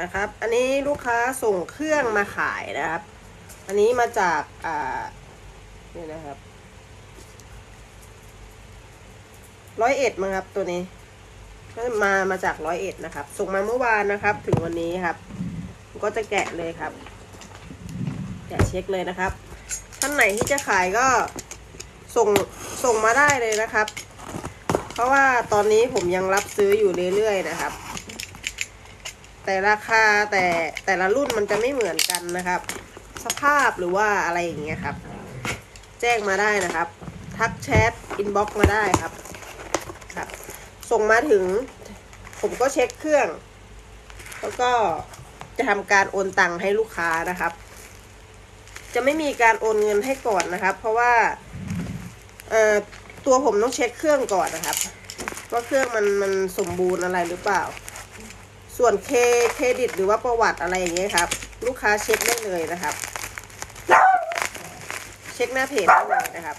นะครับ อันนี้ลูกค้าส่งเครื่องมาขายนะครับ อันนี้มาจากอ่านี่นะครับร้อยเอ็ดมั้งครับตัวนี้ก็มามาจากร้อยเอ็ดนะครับ ส่งมาเมื่อวานนะครับ ถึงวันนี้ครับ ก็จะแกะเลยครับ แกะเช็คเลยนะครับ ท่านไหนที่จะขายก็ส่งส่งมาได้เลยนะครับ เพราะว่าตอนนี้ผมยังรับซื้ออยู่เรื่อยๆนะครับ แต่ราคาแต่แต่ละรุ่นมันจะไม่เหมือนกันนะครับ สภาพหรือว่าอะไรอย่างเงี้ยครับ แจ้งมาได้นะครับ ทักแชทอินบ็อกมาได้ครับครับ ส่งมาถึง ผมก็เช็คเครื่อง แล้วก็จะทำการโอนตังค์ให้ลูกค้านะครับ จะไม่มีการโอนเงินให้ก่อนนะครับ เพราะว่าเอ่อตัวผมต้องเช็คเครื่องก่อนนะครับ ว่าเครื่องมันมันสมบูรณ์อะไรหรือเปล่า ส่วนเคเครดิตหรือว่าประวัติอะไรอย่างเงี้ยครับ ลูกค้าเช็คได้เลยนะครับ เช็คหน้าเพจได้เลยนะครับ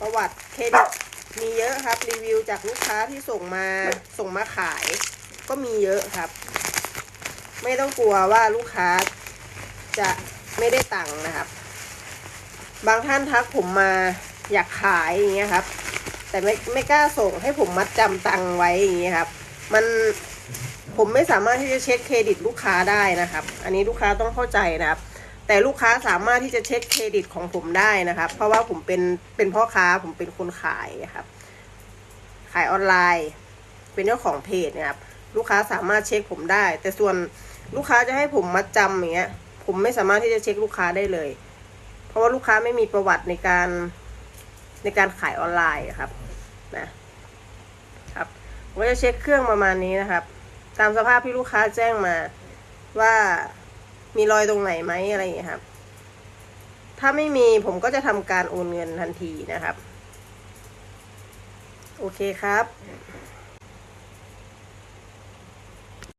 ประวัติเครดิตมีเยอะครับรีวิวจากลูกค้าที่ส่งมาส่งมาขาย ก็มีเยอะครับ ไม่ต้องกลัวว่าลูกค้าจะไม่ได้ตังค์นะครับ บางท่านทักผมมาอยากขายอย่างเงี้ยครับ แต่ไม่ไม่กล้าส่งให้ผมมัดจำตังค์ไว้อย่างเงี้ยครับ มันผมไม่สามารถที่จะเช็คเครดิตลูกค้าได้นะครับ อันนี้ลูกค้าต้องเข้าใจนะครับ แต่ลูกค้าสามารถที่จะเช็คเครดิตของผมได้นะครับ เพราะว่าผมเป็นเป็นพ่อค้าผมเป็นคนขายครับ ขายออนไลน์ เป็นเจ้าของเพจนะครับ ลูกค้าสามารถเช็คผมได้ แต่ส่วนลูกค้าจะให้ผมมัดจำอย่างเงี้ย ผมไม่สามารถที่จะเช็คลูกค้าได้เลย เพราะว่าลูกค้าไม่มีประวัติในการในการขายออนไลน์ครับ นะ ผมจะเช็คเครื่องประมาณนี้นะครับ ตามสภาพที่ลูกค้าแจ้งมาว่ามีรอยตรงไหนไหมอะไรอย่างนี้ครับ ถ้าไม่มีผมก็จะทำการโอนเงินทันทีนะครับ โอเคครับ